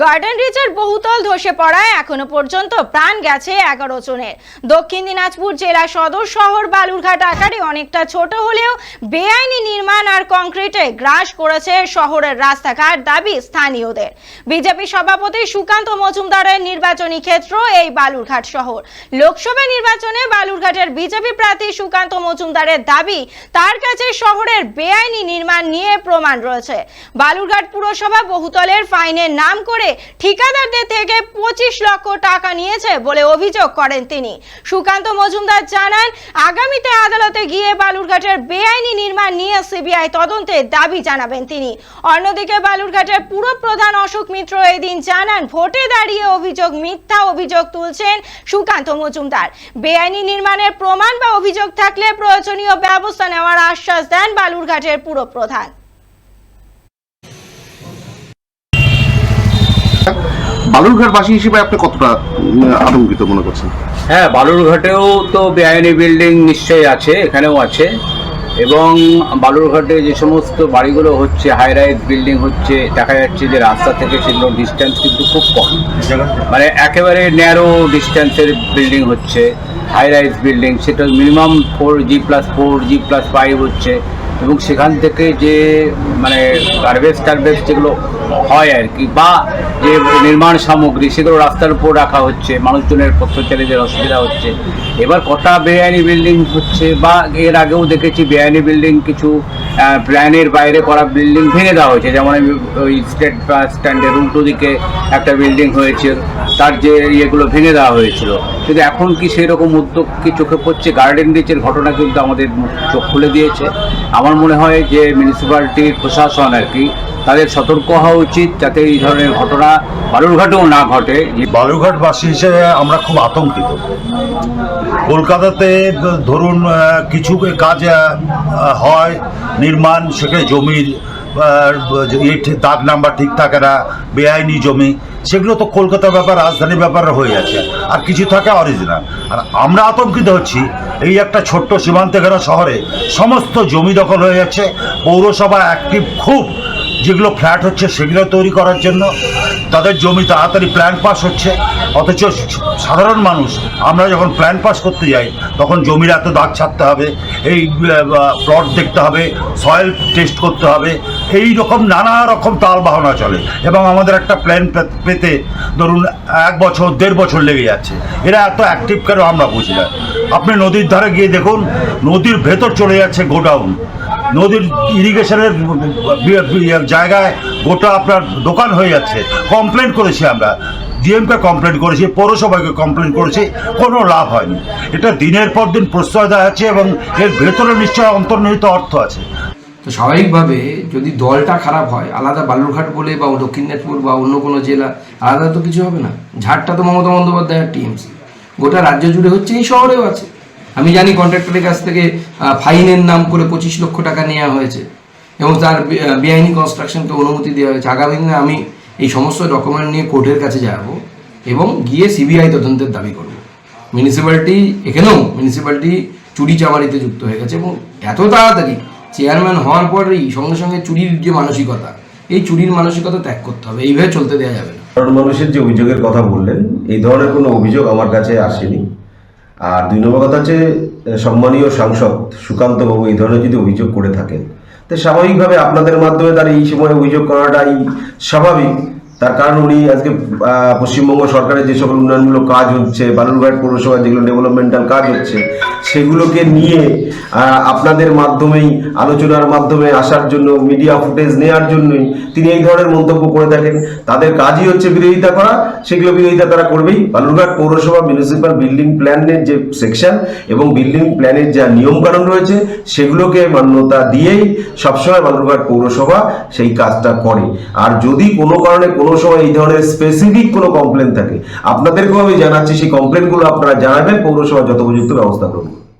Garden রিচের বহুতল ধসে পড়ায় এখনও পর্যন্ত প্রাণ গেছে এগারো জনের। দক্ষিণ দিনাজপুর জেলা সদর শহর বালুরঘাট আকারে অনেকটা ছোট হলেও বেআইনি নির্মাণ আর কংক্রিটে গ্রাস করেছে শহরের রাস্তাঘাট দাবি স্থানীয়দের। বিজেপি সভাপতি সুকান্ত মজুমদারের নির্বাচনী ক্ষেত্র এই বালুরঘাট শহর। লোকসভা নির্বাচনে বালুরঘাটের বিজেপি প্রার্থী সুকান্ত মজুমদারের দাবি, তার কাছে শহরের বেআইনি নির্মাণ নিয়ে প্রমাণ রয়েছে। বালুরঘাট পুরসভা বহুতলের ফাইনের নাম করে ঠিকাদারদের থেকে পঁচিশ লক্ষ টাকা নিয়েছে বলে অভিযোগ করেন তিনি। সুকান্ত মজুমদার জানান, আগামীতে আদালতে গিয়ে বালুরঘাটের বেআইনি নির্মাণ নিয়ে সিবিআই তদন্তের দাবি জানাবেন তিনি। অন্যদিকে বালুরঘাটের পুর প্রধান অশোক মিত্র এদিন জানান, ভোটে দাঁড়িয়ে অভিযোগ মিথ্যা অভিযোগ তুলছেন সুকান্ত মজুমদার। বেআইনি নির্মাণের প্রমাণ বা অভিযোগ থাকলে প্রয়োজনীয় ব্যবস্থা নেওয়ার আশ্বাস দেন বালুরঘাটের পুর প্রধান। বালুরঘাটবাসী হিসেবে আপনি কতটা আতঙ্কিত মনে করছেন? হ্যাঁ বালুরঘাটেও তো বেআইনি বিল্ডিং নিশ্চয়ই আছে, এখানেও আছে। এবং বালুরঘাটে যে সমস্ত বাড়িগুলো হচ্ছে হাই রাইজ বিল্ডিং হচ্ছে, দেখা যাচ্ছে যে রাস্তা থেকে সেগুলো ডিস্টেন্স কিন্তু খুব কম। মানে একেবারে ন্যারো ডিস্টেন্সের বিল্ডিং হচ্ছে হাই রাইজ বিল্ডিং সেটা minimum four G plus four G plus five হচ্ছে। এবং সেখান থেকে যে মানে গার্বেজ টার্বেজ যেগুলো হয় আর কি, বা যে নির্মাণ সামগ্রী, সেগুলো রাস্তার উপর রাখা হচ্ছে, মানুষজনের পথচারীদের অসুবিধা হচ্ছে। এবার কটা বেআইনি বিল্ডিং হচ্ছে বা এর আগেও দেখেছি বেআইনি বিল্ডিং, কিছু প্ল্যানের বাইরে করা বিল্ডিং ভেঙে দেওয়া হয়েছে। যেমন ওই স্টেট বাস স্ট্যান্ডের উল্টো দিকে একটা বিল্ডিং হয়েছে, তার যে ইয়েগুলো ভেঙে দেওয়া হয়েছিল। কিন্তু এখন কি সেই রকম উদ্যোগ কি চোখে পড়ছে? গার্ডেন রিচের ঘটনা কিন্তু আমাদের চোখ খুলে দিয়েছে। আমার মনে হয় যে মিউনিসিপ্যালিটির প্রশাসন আর কি, তাদের সতর্ক হওয়া উচিত যাতে এই ধরনের ঘটনা বালুরঘাটেও না ঘটে। বালুরঘাটবাসী হিসেবে আমরা খুব আতঙ্কিত। কলকাতাতে ধরুন কিছু কাজ হয়, নির্মাণ, সেখানে জমির দাগ নাম্বার ঠিক থাকে না, বেআইনি জমি, সেগুলো তো কলকাতার ব্যাপার, রাজধানীর ব্যাপার হয়ে আছে আর কিছু থাকে অরিজিনাল। আর আমরা আতঙ্কিত হচ্ছি, এই একটা ছোট্ট সীমান্তে ঘেরা শহরে সমস্ত জমি দখল হয়ে যাচ্ছে, পৌরসভা অ্যাক্টিভ খুব। যেগুলো ফ্ল্যাট হচ্ছে সেগুলো তৈরি করার জন্য তাদের জমি তাড়াতাড়ি প্ল্যান পাস হচ্ছে। অথচ সাধারণ মানুষ, আমরা যখন প্ল্যান পাস করতে যাই, তখন জমির এত দাগ ছাড়তে হবে, এই প্লট দেখতে হবে সয়েল টেস্ট করতে হবে, এই রকম নানা রকম তাল বাহনা চলে। এবং আমাদের একটা প্ল্যান পেতে ধরুন এক বছর, দেড় বছর লেগে যাচ্ছে। এরা এত অ্যাক্টিভ কেন আমরা বুঝি না। আপনি নদীর ধারে গিয়ে দেখুন, নদীর ভেতর চলে যাচ্ছে গোডাউন। নদীর ইরিগেশনের জায়গায় গোটা আপনার দোকান হয়ে যাচ্ছে। কমপ্লেন করেছি আমরা। ডিএমকে কমপ্লেন করেছি, পৌরসভাকে কমপ্লেন করেছি, কোনো লাভ হয়নি। এটা দিনের পর দিন প্রশ্রয় দেওয়া আছে এবং এর ভেতরে নিশ্চয় অন্তর্নিহিত অর্থ আছে। তো স্বাভাবিকভাবে যদি দলটা খারাপ হয়, আলাদা বালুরঘাট বলে বা দক্ষিণ দিনাজপুর বা অন্য কোনো জেলা, আলাদা তো কিছু হবে না। ঝাড়টা তো মমতা বন্দ্যোপাধ্যায়ের টিএমসি গোটা রাজ্য জুড়ে হচ্ছে, এই শহরেও আছে। আমি জানি কন্ট্রাক্টরের কাছ থেকে ফাইনের নাম করে পঁচিশ লক্ষ টাকা নেওয়া হয়েছে। এবং তার বেআইনি কনস্ট্রাকশনকে অনুমতি দেওয়া হয়েছে। আগামী দিনে আমি এই সমস্ত ডকুমেন্ট নিয়ে কোর্টের কাছে যাব এবং গিয়ে সিবিআই তদন্তের দাবি করব। মিউনিসিপ্যালিটি এখানেও মিউনিসিপ্যালিটি চুরি চামারিতে যুক্ত হয়ে গেছে এবং এত তাড়াতাড়ি চেয়ারম্যান হওয়ার পরেই সঙ্গে সঙ্গে চুরির যে মানসিকতা, এই চুরির মানসিকতা ত্যাগ করতে হবে। এইভাবে চলতে দেওয়া যাবে না। সাধারণ মানুষের যে অভিযোগের কথা বললেন, এই ধরনের কোনো অভিযোগ আমার কাছে আসেনি। আর দুই নম্বর কথা হচ্ছে সম্মানীয় সাংসদ সুকান্ত বাবু এই ধরনের যদি অভিযোগ করে থাকেন, তো স্বাভাবিকভাবে আপনাদের মাধ্যমে তার এই সময় অভিযোগ করাটাই স্বাভাবিক। তার কারণ উনি আজকে পশ্চিমবঙ্গ সরকারের যে সকল উন্নয়নমূলক কাজ হচ্ছে, বালুরঘাট পৌরসভার যেগুলো ডেভেলপমেন্টাল কাজ হচ্ছে, সেগুলোকে নিয়ে আপনাদের মাধ্যমেই, আলোচনার মাধ্যমে আসার জন্য মিডিয়া ফুটেজ নেওয়ার জন্যই তিনি এই ধরনের মন্তব্য করে থাকেন। তাদের কাজই হচ্ছে বিরোধিতা করা, সেগুলো বিরোধিতা তারা করবেই। বালুরঘাট পৌরসভা মিউনিসিপাল বিল্ডিং প্ল্যানের যে সেকশন এবং বিল্ডিং প্ল্যানের যা নিয়মকানুন রয়েছে, সেগুলোকে মান্যতা দিয়েই সবসময় বালুরঘাট পৌরসভা সেই কাজটা করে। আর যদি কোনো কারণে কোনো সময় এই ধরনের স্পেসিফিক কোনো কমপ্লেন থাকে। আপনাদেরকেও আমি জানাচ্ছি, সেই কমপ্লেনগুলো আপনারা জানাবেন, পৌরসভা যথোপযুক্ত ব্যবস্থা করবে।